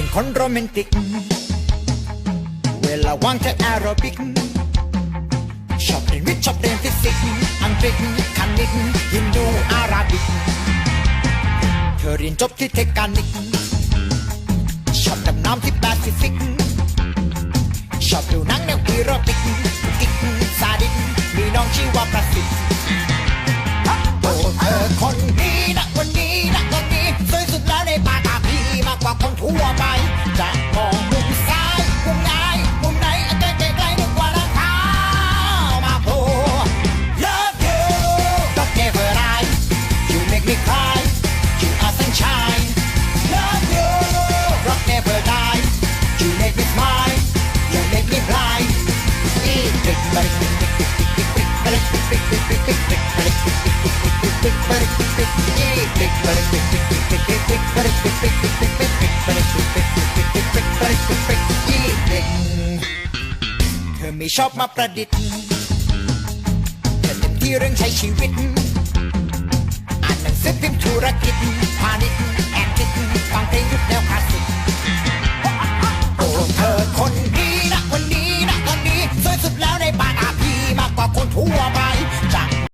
เป็นคนโรแมนติก เวลาว่างจะแอโรบิก ชอบเรียนวิทย์ชอบเรียนฟิสิกส์อังกฤษคณิตฮินดูอาราบิก เธอเรียนจบที่เทคนิค ชอบดำน้ำที่แปซิฟิก ชอบดูหนังแนวอีโรติกกิ๊กซาดิสมีน้องชื่อว่าประสิทธิ์ ว่าคนทั่วไป จะมองมุมซ้ายมุมไหนมุมไหนใกล้ใกล้ใกล้นึกว่าราคามาโผล่ Love you but never I you make me cry you are sunshine Love you rock never die you make me smile you make me blind อีกเด็กบัน ที่ชอบมาประดิษฐ์เธอเต็มที่เรื่องใช้ชีวิต อ่านหนังสือพิมพ์ธุรกิจพาณิชย์แอนดิสฟังเพลงยุคแนวคลาสสิกโอ้เธอคนนี้นะวันนี้นะตอนนี้สวยสุดแล้วในบ้านอาพีมากกว่าคนทั่วไป